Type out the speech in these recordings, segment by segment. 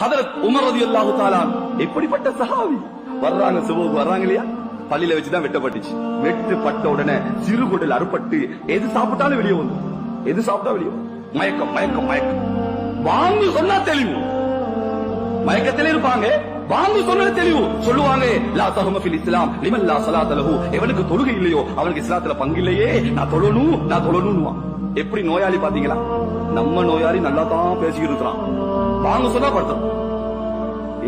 ஹதரத் Umar ரதி அல்லாஹு தாலான் எப்படிப்பட்ட சஹாவி வர்றாங்க சிவவுக்கு வர்றாங்க இல்லையா பள்ளியில வச்சுதான் வெட்டப்பட்டுச்சு. வெட்டு பட்ட உடனே சிறுகுடல் அறுபட்டு எது சாப்பிட்டாலும் வெளியே வந்து எது சாப்பிட்டா வெளியே மயக்கம் மயக்கம் மயக்கம். வாங்கி சொன்னா தெளிவு. மயக்கத்திலே இருப்பாங்க. வாங்கு சொன்னது தெளிவு சொல்லுவாங்க லா தஹம ஃபில் இஸ்லாம் லிமன் லா ஸலாத்த லஹு. எவனுக்கு தொழுகை இல்லையோ அவனுக்கு இஸ்லாத்துல பங்கு இல்லையே. நான் தொழணும் நான் தொழணும்னுவா எப்படி நோயாளி பாத்தீங்களா? நம்ம நோயாளி நல்லா தான் பேசிக்கிட்டு இருக்கிறான். வாங்க சொன்னா படுத்துறான்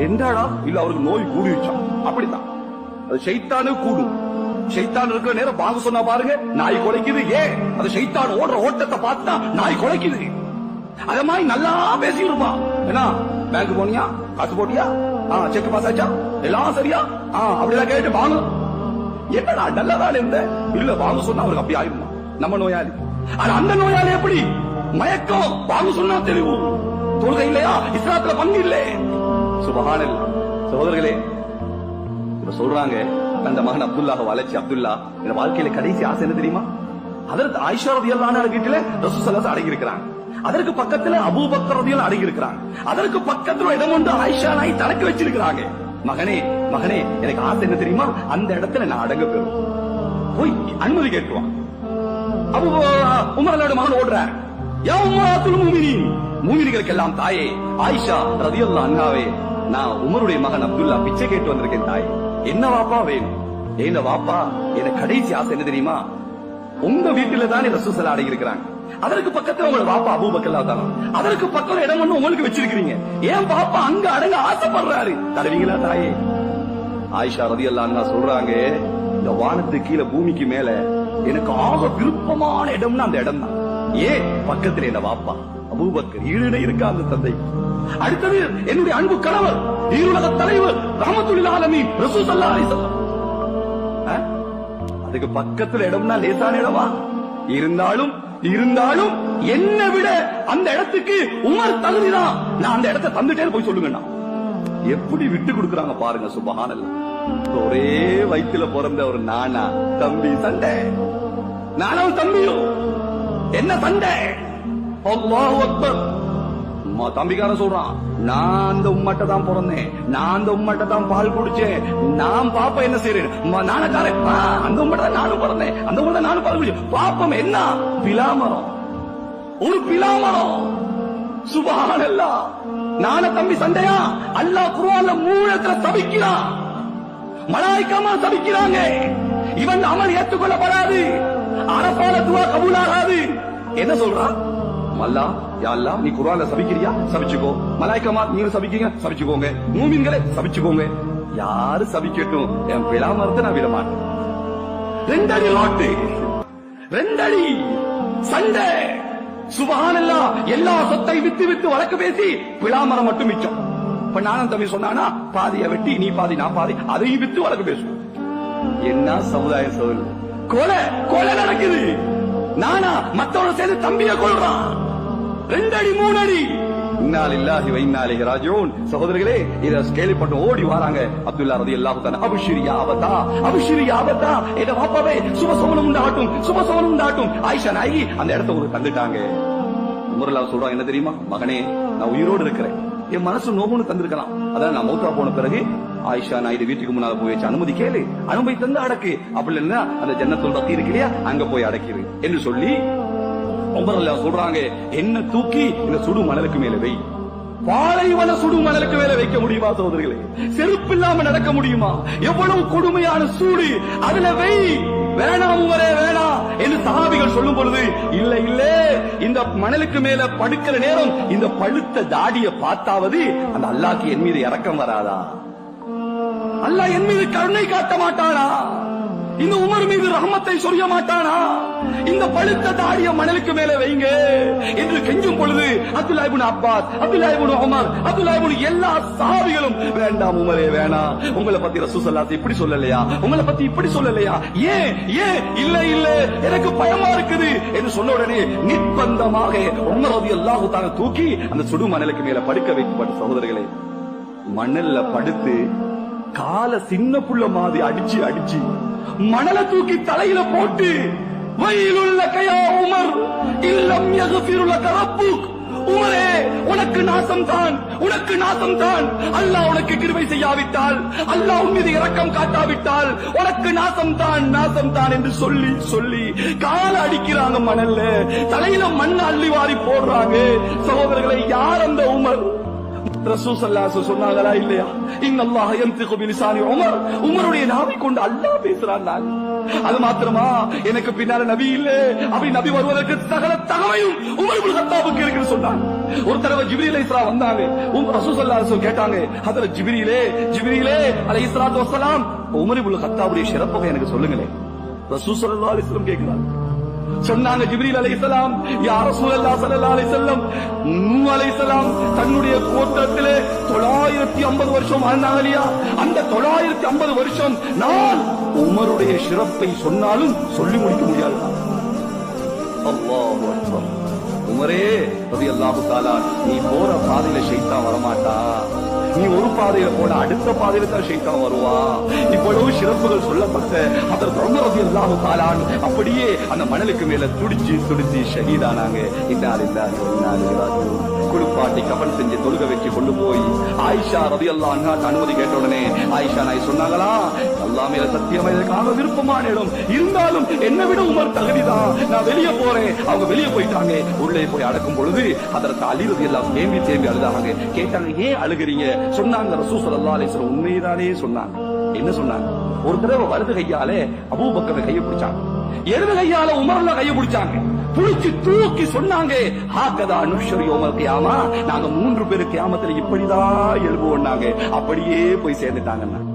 என்னடா இல்ல அவருக்கு நோய் கூடிடுச்சான் அப்படித்தான். அது சைத்தானு கூடும். சைத்தான் இருக்கிற நேரம் பாங்க சொன்னா பாருங்க நாய் குலைக்குது. ஏன்? அது சைத்தான் ஓடுற ஓட்டத்தை பார்த்தா நாய் குலைக்குது. அத மாதிரி நல்லா பேசி இருப்பான். என்ன பேங்க் போனியா? காசு போட்டியா? செக் பாஸ் ஆச்சா எல்லாம் சரியா? ஆ அப்படிதான் கேட்டு வாங்க. என்னடா நல்லதான் இருந்த இல்ல வாங்க சொன்னா அவருக்கு அப்படி ஆயிடுமா நம்ம நோயாளி. ஆனா அந்த நோயாளி எப்படி? மயக்கம். வாங்க சொன்னா தெளிவு. தொழுகை இல்லையா? இஸ்லாத்துல பங்கு இல்லை. சுபஹானல் சகோதரர்களே இப்ப சொல்றாங்க அந்த மகன் அப்துல்லாஹ் வளர்ச்சி அப்துல்லா. இந்த வாழ்க்கையில கடைசி ஆசை என்ன தெரியுமா? அதற்கு ஆயிஷா ரதியல்லான வீட்டுல ரசூசல்லாஸ் அடங்கி இருக்கிறாங்க அதற்கு பக்கத்துல அபூபக்கர் அடங்கி இருக்கிறாங்க அதற்கு பக்கத்துல இடம் ஒன்று ஆயிஷா நாய் தனக்கு வச்சிருக்கிறாங்க. மகனே மகனே எனக்கு ஆசை என்ன தெரியுமா? அந்த இடத்துல நான் அடங்க பெறும். போய் அனுமதி கேட்டுவான் அபு உமரலோட மகன் ஓடுறார். யா உம்மராத்துல் மூமினீன். மூமின்களுக்கு எல்லாம் தாயே ஆயிஷா ரதியல்லாஹு அண்ணாவே நான் உமருடைய மகன் அப்துல்லா பிச்சை கேட்டு வந்திருக்கேன் தாயே. என்ன வாப்பா வேணும்? என்ன வாப்பா எனக்கு கடைசி ஆசை என்ன தெரியுமா? உங்க வீட்டுல தான் ரசூசலா அடங்கி இருக்கிறாங்க. அதற்கு பக்கத்துல உங்க பாப்பா அபூபக்கல்லா தானா. அதற்கு பக்கம் இடம் ஒண்ணு உங்களுக்கு வச்சிருக்கீங்க ஏன் பாப்பா அங்க அடங்க ஆசைப்படுறாரு? தருவீங்களா தாயே? ஆயிஷா ரதி அண்ணா சொல்றாங்க இந்த வானத்து கீழே பூமிக்கு மேல எனக்கு ஆக விருப்பமான இடம்னா அந்த இடம் தான் ஏன்? பக்கத்துல என்ன வாப்பா அபூபக்கர் ஈடுனை இருக்கா அந்த தந்தை. அடுத்தது என்னுடைய அன்பு கணவர் ஈருலக தலைவர் ராமத்துலில் ஆலமி ரசூசல்லா அதுக்கு பக்கத்துல இடம்னா லேசான இடமா? இருந்தாலும் இருந்தாலும் என்னை விட அந்த இடத்துக்கு உமர் தகுதிதான். நான் அந்த இடத்தை தந்துட்டேன் போய் சொல்லுங்கண்ணா. எப்படி விட்டு கொடுக்கறாங்க பாருங்க சுபஹானல்ல. ஒரே வயிற்றுல பிறந்த ஒரு நானா? தம்பி சண்டை நானும் தம்பியும் என்ன சண்டை அல்லாஹ் அக்பர். அம்மா தம்பிக்காரன் சொல்றான் நான் அந்த உம்மட்ட தான் பிறந்தேன். நான் அந்த உம்மட்ட தான் பால் குடிச்சேன். நான் பாப்பா என்ன செய்யறேன் அம்மா, நானக்காரன். அந்த உம்மட்ட தான் நானும் பிறந்தேன். அந்த உம்மட்ட தான் நானும் பால் குடிச்சேன். பாப்பம் என்ன? பிலாமரம். ஒரு பிலாமரம். சுபானல்லா. நான தம்பி சண்டையா? அல்லாஹ் குர்ஆன்ல மூலத்துல தவிக்கிறான். மலாய்க்காம தவிக்கிறாங்க. இவன் அமல் ஏற்றுக்கொள்ளப்படாது. அரசால துவா கபூலாகாது. என்ன சொல்றான்? அல்லா யா நீ குரான சபிக்கிறியா? சபிச்சுக்கோ. மலாய்க்கமா நீங்க சபிக்கீங்க? சபிச்சுக்கோங்க. மூமின்களே சபிச்சுக்கோங்க. யாரு சபிக்கட்டும்? என் பிளாமரத்தை நான் விட மாட்டேன் ரெண்டடி லாட்டு. ரெண்டடி சண்டை. சுபஹானல்லா எல்லா சொத்தை வித்து வித்து வழக்கு பேசி பிளாமரம் மட்டும் மிச்சம். இப்ப நானும் தம்பி சொன்னானா பாதிய வெட்டி நீ பாதி நான் பாதி அதையும் வித்து வழக்கு பேசுவோம். என்ன சமுதாய சொல்லு கொலை கொலை நடக்குது. நானா மத்தவன சேர்ந்து தம்பிய கொள்றான் ரெண்டடி மூணடி. இன்னால் இல்லாஹி வைநாளிக ராஜோன் சகோதரர்களே இத கேள்விப்பட்டு ஓடி வராங்க. அப்துல்லா ரதி அல்லாஹு தான அபிஷிரி ஆபத்தா அபிஷிரி ஆபத்தா எங்க பாப்பாவே சுபசோமனம் உண்டாகட்டும் சுபசோமனம் உண்டாகட்டும். ஆயிஷா நாயகி அந்த இடத்த உங்களுக்கு தந்துட்டாங்க. உமர்லா சொல்றான் என்ன தெரியுமா? மகனே நான் உயிரோடு இருக்கிறேன். என் மனசு நோகுன்னு தந்திருக்கலாம் அதான் நான் மௌத்தா போன பிறகு ஆயிஷா நான் இது வீட்டுக்கு முன்னால போய் வச்சு அனுமதி கேளு. அனுமதி தந்து அடக்கு. அப்படி இல்லைன்னா அந்த ஜன்னத்தோட தீ இருக்கு இல்லையா? அங்க போய் அடக்கிடு என்று சொல்லி உமர்ல சொல்றாங்க என்ன தூக்கி? இந்த சுடு மணலுக்கு மேல வை. பாலைவன சுடு மணலுக்கு மேல வைக்க முடியுமா சோதரிகளே செருப்பு இல்லாம நடக்க முடியுமா? எவ்வளவு கொடுமையான சூடு. அதுல வை. வேணாம் உமரே வேணாம் என்று சகாபிகள் சொல்லும் பொழுது இல்ல இல்ல. இந்த மணலுக்கு மேல படுக்கிற நேரம் இந்த பழுத்த தாடிய பார்த்தாவது அந்த அல்லாக்கு என் மீது இறக்கம் வராதா? அல்லாஹ் என் மீது கருணை காட்ட மாட்டானா? இந்த உமர் மீது ரஹமத்தை சொல்ல மாட்டானா? இந்த பழுத்த தாடிய மணலுக்கு மேல வைங்க என்று கெஞ்சும் பொழுது அப்துல்லாஹிபுன் அப்பாஸ் அப்துல்லாஹிபுன் உமர் அப்துல்லாஹிபுன் எல்லா சாவிகளும் வேண்டாம் உமரே வேணாம். உங்களை பத்தி ரசூசல்லாத் இப்படி சொல்லலையா? உங்களை பத்தி இப்படி சொல்லலையா? ஏன் ஏன்? இல்ல இல்ல. எனக்கு பயமா இருக்குது என்று சொன்ன உடனே நிர்பந்தமாக உமர் ரலியல்லாஹு தஆலா தூக்கி அந்த சுடு மணலுக்கு மேல படுக்க வைக்கப்பட்ட சகோதரர்களை மணல்ல படுத்து கால சின்ன புள்ள மாதிரி அடிச்சு அடிச்சு மணலை தூக்கி தலையில போட்டு வயலுள்ள கயா உமர்? இல்லம் யகுஃபிருல கரப்புக் உமரே உனக்கு நாசம் தான் உனக்கு நாசம் தான் அல்லாஹ் உனக்கு கிருவை செய்யாவிட்டால் அல்லாஹ் உன் மீது இரக்கம் காட்டாவிட்டால் உனக்கு நாசம் தான் நாசம் தான் என்று சொல்லி சொல்லி கால அடிக்கிறாங்க மணல்ல. தலையில மண் அள்ளி வாரி போடுறாங்க. சகோதரர்களை யார் அந்த உமர்? சொன்னாங்களா இல்லையா? இன்னல்லாஹ யன்திகு பிலிசானி உமர். உமருடைய நாவை கொண்டு அல்லாஹ் பேசுறான் நான். அது மாத்திரமா? எனக்கு பின்னால நபி இல்ல. அப்படி நபி வருவதற்கு சகல தகவையும் உமர் இப்னு கத்தாபுக்கு இருக்குன்னு சொன்னாங்க. ஒரு தடவை ஜிப்ரீல் இஸ்ரா வந்தாங்க. உம் ரசூ ஸல்லல்லாஹு கேட்டாங்க அதுல ஜிப்ரீலே ஜிப்ரீலே அலைஹிஸ்ஸலாத்து வஸ்ஸலாம். உமர் உமரிபுல் கத்தாபுடைய சிறப்பை எனக்கு சொல்லுங்களேன். ரசூ ஸல்லல்லாஹு அலைஹி கேட்கிறாங்க சொன்னாங்க ஜிப்ரீல் அலைஹிஸ்ஸலாம் யார சூழல்லா ஸல்லல்லாஹு அலைஹி வஸல்லம் நூ அலைஹிஸ்ஸலாம் தன்னுடைய கோத்திரத்திலே 950 வருஷம் வாழ்ந்தாங்க இல்லையா? அந்த 950 வருஷம் நான் உமருடைய சிறப்பை சொன்னாலும் சொல்லி முடிக்க முடியாது. உமரே அக்பர். அல்லாஹு தாலா நீ போற பாதையில ஷைத்தான் வரமாட்டா? நீ ஒரு பாதையில போன அடுத்த பாதையில தான் ஷைத்தான் வருவா. இவ்வளவு சிறப்புகள் சொல்லப்பட்ட அதற்கு ரொம்ப ரலியல்லாஹு காலான் அப்படியே அந்த மணலுக்கு மேல துடிச்சு துடிச்சு ஷஹீதானாங்க. இன்னார் இல்லாஹி வ இன்னா குளிப்பாட்டி கபன் செஞ்சு தொழுக வச்சு கொண்டு போய் ஆயிஷா ரலியல்லாஹு எல்லாம் அனுமதி கேட்ட உடனே ஆயிஷா நாய் சொன்னாங்களா? அல்லாஹ் சத்தியமா இதற்காக விருப்பமான இடம். இருந்தாலும் என்னை விட உமர் தகுதிதான். நான் வெளியே போறேன். அவங்க வெளியே போயிட்டாங்க. உள்ளே போய் அடக்கும் பொழுது அதற்கு அழிவது எல்லாம் தேம்பி தேம்பி அழுதாங்க. கேட்டாங்க ஏன் அழுகிறீங்க? சொன்னாங்க ரசூ சொல்லா அலைஹி உண்மைதானே? சொன்னாங்க. என்ன சொன்னாங்க? ஒரு தடவை வலது கையாலே அபூபக்கர் கையை பிடிச்சாங்க. எருது கையால உமர்ல கையை பிடிச்சாங்க. புடிச்சு தூக்கி சொன்னாங்க ஹாக்கதா அனுஷர் யோமல் கியாமா? நாங்க மூன்று பேரு கியாமத்துல இப்படிதான் எழுபுவோம் அப்படியே போய் சேர்ந்துட்டாங்கன்னா